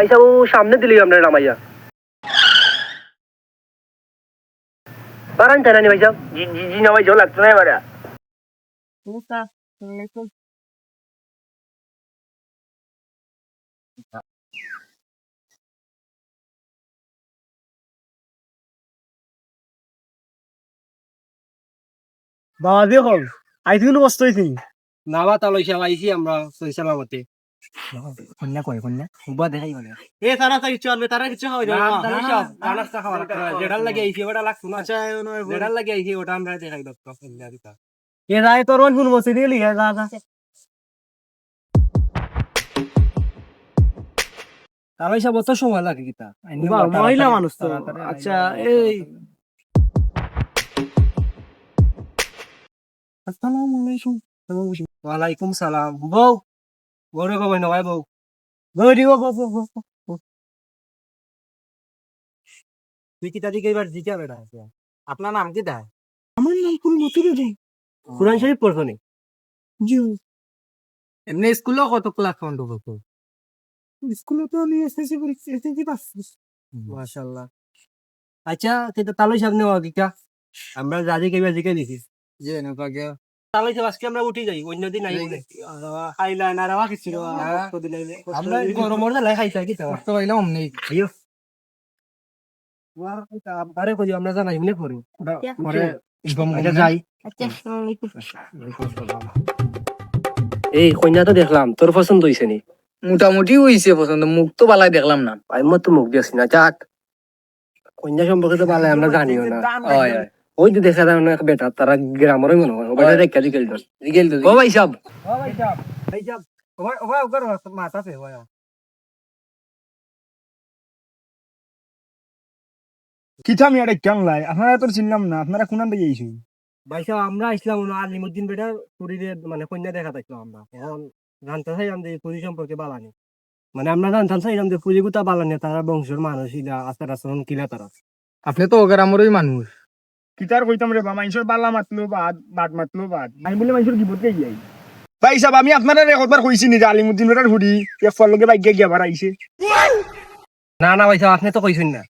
ভাই ও সামনে দিলি আপনার নামাইয়া বারান জানানি ভাই সাহেব জি জি জি নামাই যাও লাগতো না এবারে। বাবা দিয়ে হল আইতে কিন্তু কষ্ট হয়েছি। নামা তালই সাহেব আইছি আমরা সহি সালামতে কন্যা কয় কন্যা উবা দেখাই এ তারা তাই কিছু আনবে তারা কিছু খাওয়াই না, না, না, না, খাওয়া লাগতো লাগে আইছি ওটা লাগতো না। যেটার লাগে আইছি ওটা আমরা দেখাই লাগতো। এ যায় তোর কোন বসে দিয়ে লিখে যা যা। তালই সাহেব অত সময় লাগে কিতা মহিলা মানুষ তো। আচ্ছা এই। আসসালামু আলাইকুম। ওয়ালাইকুম সালাম। বউ। বউরে কবে নয় বউ গৌরী গো গো গো গো তুই কিতা দিকে এবার জিজ্ঞা বেটা আপনার নাম কি দেয় আমার নাম ফুল মতি রে কোরআন শরীফ পড়ছো নি জি এমনি স্কুলেও কত ক্লাস ফন্ড করতো স্কুলে তো আমি এসএসসি পরীক্ষা এসএসসি পাস মাশাআল্লাহ আচ্ছা কিন্তু তালই সাহেব নেওয়া আমরা রাজি কেবার জিকে দিছি যে না গে তালই আজকে আমরা উঠি যাই অন্য দিন আই খাইলা না রাওয়া কিছু আমরা গরমর লাই খাইতা কিতা তো পাইলাম নেই আইও। আরে কই আমরা জানাই মনে করি পরে ইনফর্ম এটা যাই। এই কন্যা তো দেখলাম তোর পছন্দ হইছে নি? মোটামুটি হইছে পছন্দ মুখ তো বালাই দেখলাম না। আমি মত মুখ দিয়েছি না যাক। কন্যা সম্পর্কে তো ভালো আমরা জানিও না। হয় হয়। ওই যে দেখা যায় না বেটা তারা গ্রামেরই মনে হয়। ওটা তো ও ভাই সাহেব ও ভাই সাহেব ভাই সাহেব ওভার ওভার ওভার। মাথা আমি এটা কেমন লাই। আপনারা তো চিনলাম না আপনারা কোন দিকে আইছো ভাই সাহেব আমরা আসলাম না আলিমুদ্দিন বেটা শরীরে মানে কন্যা দেখা দেখলাম আমরা। এখন জানতে চাইলাম যে পুরি সম্পর্কে বালানি। মানে আমরা জানতে চাইলাম যে পুরি গুতা বালানি তারা বংশের মানুষ ইলা আচার আচরণ কিলা তারা। আপনি তো গ্রামেরই মানুষ। কিতার কইতাম রে বা মানুষের বালা মাতলো বাদ বাদ মাতলো বাদ আমি বলে মানুষের বিপদ কে যাই ভাই সাহেব আমি আপনারা একবার কইছি নি আলিমুদ্দিন হুডি লগে বাইকে গিয়া ভাড়া আইছে না না ভাই সাহেব আপনি তো কইছেন না।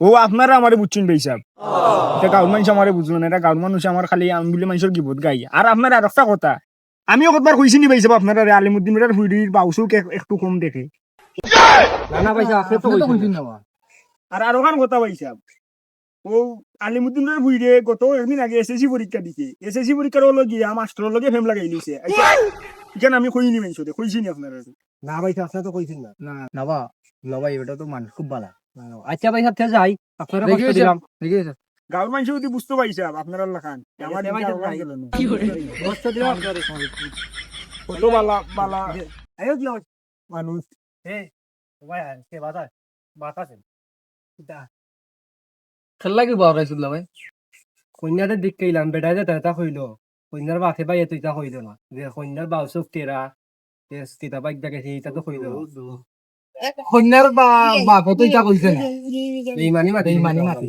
ও আপনারা আমারে বুঝছেন ভাই সাহেব। এটা গাঁর মানুষ আমারে বুঝলো না এটা গাঁর মানুষ আমার খালি আমি বলে মানুষের বিপদ গাই। আর আপনার আর একটা কথা আমিও কতবার কইছি নি ভাই সাহেব আপনারা আলিমুদ্দিন বেটার হুডির বাউসু একটু কম দেখে। না না ভাই সাহেব আপনি তো কইছেন না। আর আরও খান কথা ভাই সাহেব ও আলিমুদ্দিনের বুইরে গত একদিন আগে এসএসসি পরীক্ষা দিছে। এসএসসি পরীক্ষার হলো গিয়া মাস্টারের লগে ফেম লাগাই লিছে এখানে আমি কইনি মেনছো কইছি নি আপনারা না ভাই সাহেব আপনি তো কইছেন না। না। নাবা নবা এটা তো মানুষ খুব ভালো আচ্ছা ভাই সাহেব যাই আপনারা দেখি কষ্ট হইছে। দিলাম। গাঁর মানুষ যদি বুঝতে পাইছে আপনারা লাখান। আমার ভাই। ভাই। গেল না। কষ্ট দিলাম। কত বালা বালা। আইও দিলাম মানুষ এ ভাই কে বাতাস বাতাস খেলা বাবা রাইছিল ভাই। কন্যাদের দিক কইলাম বেটা যে তেতা কইলো কন্যার বাপে ভাই তুই তা কইলো না। যে কন্যার বাউ চোখ তেরা তিতা বাইক দেখে সেইটা তো কইলো। কন্যার বাপ তো ইটা কইছে না। বেইমানি মাতি বেইমানি মাতি।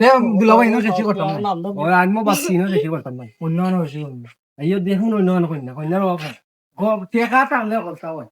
তে দুলাভাই নো শেষি করতাম না। ওই আনমো বাসি না দেখি করতাম না। অন্য অন্য বেশি আইও দেখুন অন্য কন্যা কন্যার বাপ টেকা টানলে হয়।